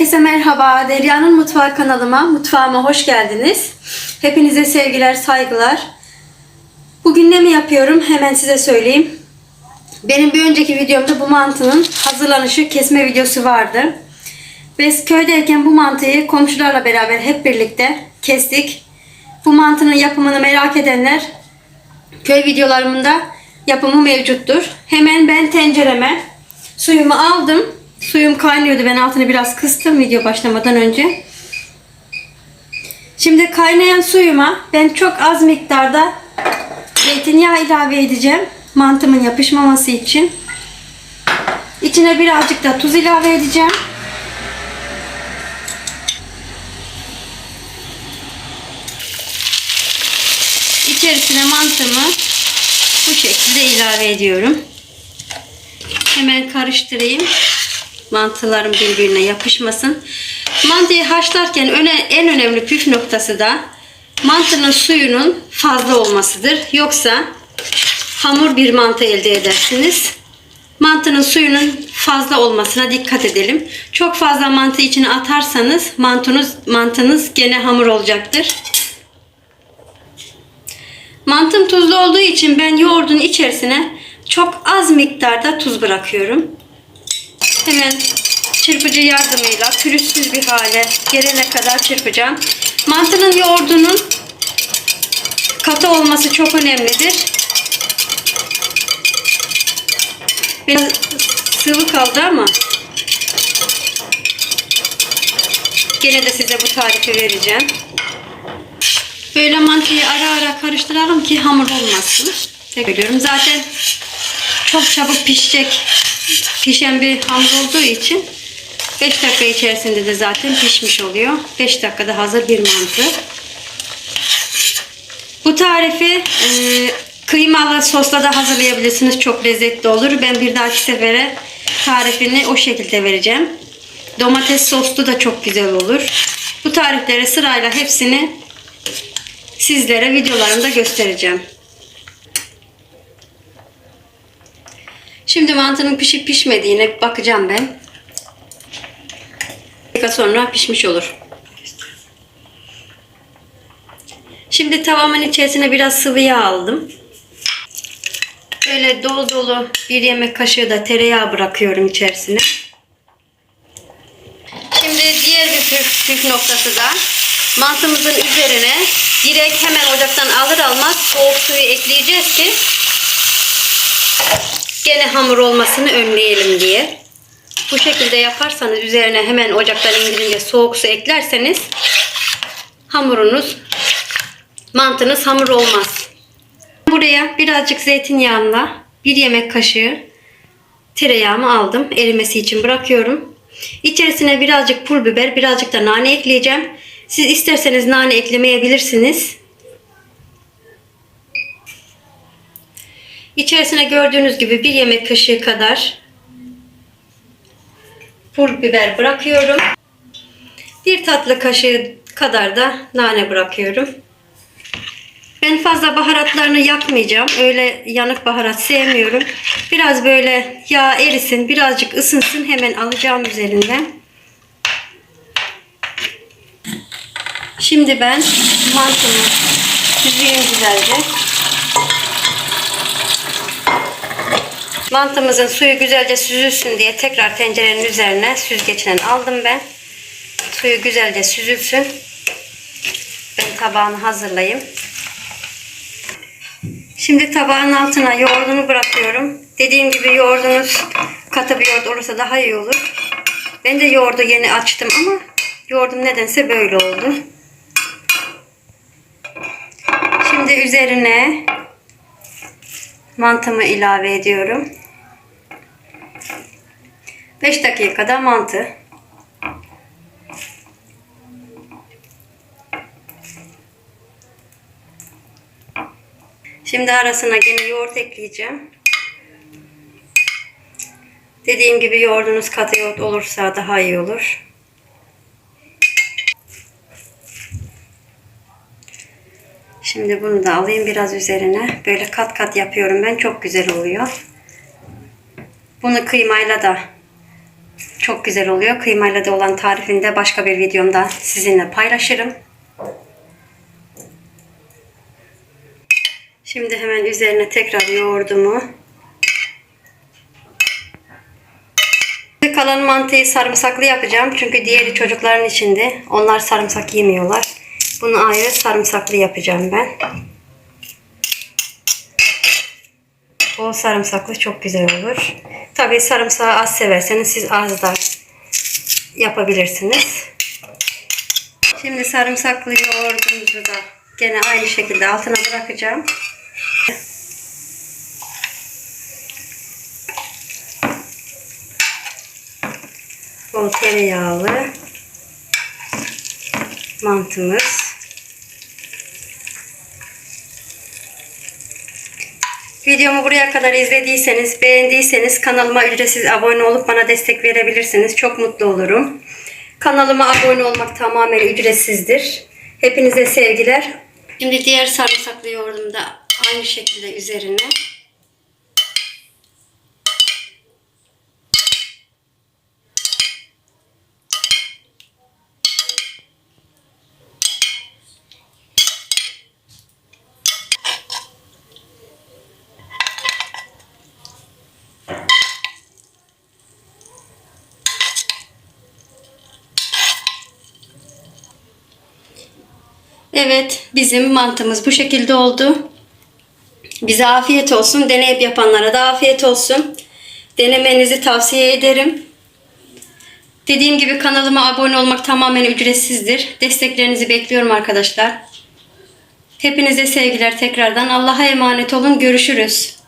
Herkese merhaba. Derya'nın Mutfağı kanalıma, mutfağıma hoş geldiniz. Hepinize sevgiler, saygılar. Bugün ne mi yapıyorum? Hemen size söyleyeyim. Benim bir önceki videomda bu mantının hazırlanışı kesme videosu vardı. Biz köydeyken bu mantıyı komşularla beraber hep birlikte kestik. Bu mantının yapımını merak edenler köy videolarımda yapımı mevcuttur. Hemen ben tencereme suyumu aldım. Suyum kaynıyordu. Ben altını biraz kıstım video başlamadan önce. Şimdi kaynayan suyuma ben çok az miktarda zeytinyağı ilave edeceğim. Mantımın yapışmaması için. İçine birazcık da tuz ilave edeceğim. İçerisine mantımı bu şekilde ilave ediyorum. Hemen karıştırayım. Mantılarım birbirine yapışmasın. Mantıyı haşlarken öne, en önemli püf noktası da mantının suyunun fazla olmasıdır. Yoksa hamur bir mantı elde edersiniz. Mantının suyunun fazla olmasına dikkat edelim. Çok fazla mantı içine atarsanız mantınız, mantınız gene hamur olacaktır. Mantım tuzlu olduğu için ben yoğurdun içerisine çok az miktarda tuz bırakıyorum. Hemen çırpıcı yardımıyla pürüzsüz bir hale gelene kadar çırpacağım. Mantının yoğurdunun katı olması çok önemlidir. Biraz sıvı kaldı ama gene de size bu tarifi vereceğim. Böyle mantıyı ara ara karıştıralım ki hamur olmasın. Tekrar. Zaten çok çabuk pişecek pişen bir hamur olduğu için 5 dakika içerisinde de zaten pişmiş oluyor. 5 dakikada hazır bir mantı. Bu tarifi e, kıymalı sosla da hazırlayabilirsiniz. Çok lezzetli olur. Ben bir dahaki sefere tarifini o şekilde vereceğim. Domates soslu da çok güzel olur. Bu tarifleri sırayla hepsini sizlere videolarımda göstereceğim. Şimdi mantının pişip pişmediğine bakacağım ben. Bir dakika sonra pişmiş olur. Şimdi tavamın içerisine biraz sıvı yağ aldım. Böyle dolu dolu bir yemek kaşığı da tereyağı bırakıyorum içerisine. Şimdi diğer bir püf, püf noktası da mantımızın üzerine direkt hemen ocaktan alır almaz soğuk suyu ekleyeceğiz ki gene hamur olmasını önleyelim diye. Bu şekilde yaparsanız üzerine hemen ocaktan indirince soğuk su eklerseniz hamurunuz mantınız hamur olmaz. Buraya birazcık zeytinyağıyla bir yemek kaşığı tereyağımı aldım. Erimesi için bırakıyorum. İçerisine birazcık pul biber, birazcık da nane ekleyeceğim. Siz isterseniz nane eklemeyebilirsiniz. İçerisine gördüğünüz gibi bir yemek kaşığı kadar pul biber bırakıyorum. Bir tatlı kaşığı kadar da nane bırakıyorum. Ben fazla baharatlarını yakmayacağım. Öyle yanık baharat sevmiyorum. Biraz böyle yağ erisin, birazcık ısınsın. Hemen alacağım üzerinden. Şimdi ben mantımı süzeyim güzelce. Mantımızın suyu güzelce süzülsün diye tekrar tencerenin üzerine süzgeçten aldım ben. Suyu güzelce süzülsün. Ben tabağını hazırlayayım. Şimdi tabağın altına yoğurdunu bırakıyorum. Dediğim gibi yoğurdunuz katı bir yoğurt olursa daha iyi olur. Ben de yoğurdu yeni açtım ama yoğurdum nedense böyle oldu. Şimdi üzerine mantımı ilave ediyorum. 5 dakikada mantı. Şimdi arasına yine yoğurt ekleyeceğim. Dediğim gibi yoğurdunuz katı yoğurt olursa daha iyi olur. Şimdi bunu da alayım biraz üzerine. Böyle kat kat yapıyorum ben. Çok güzel oluyor. Bunu kıymayla da Çok güzel oluyor. Kıymayla da olan tarifini de başka bir videomda sizinle paylaşırım. Şimdi hemen üzerine tekrar yoğurdumu. Kalan mantıyı sarımsaklı yapacağım. Çünkü diğeri çocukların içinde. Onlar sarımsak yemiyorlar. Bunu ayrı sarımsaklı yapacağım ben. Bol sarımsaklı çok güzel olur. Tabii sarımsağı az severseniz siz az da yapabilirsiniz. Şimdi sarımsaklı yoğurdumuzu da gene aynı şekilde altına bırakacağım. Bol tereyağlı mantımız. Videomu buraya kadar izlediyseniz, beğendiyseniz kanalıma ücretsiz abone olup bana destek verebilirsiniz. Çok mutlu olurum. Kanalıma abone olmak tamamen ücretsizdir. Hepinize sevgiler. Şimdi diğer sarımsaklı yoğurdumu da aynı şekilde üzerine. Evet, bizim mantımız bu şekilde oldu. Bize afiyet olsun. Deneyip yapanlara da afiyet olsun. Denemenizi tavsiye ederim. Dediğim gibi kanalıma abone olmak tamamen ücretsizdir. Desteklerinizi bekliyorum arkadaşlar. Hepinize sevgiler tekrardan. Allah'a emanet olun. Görüşürüz.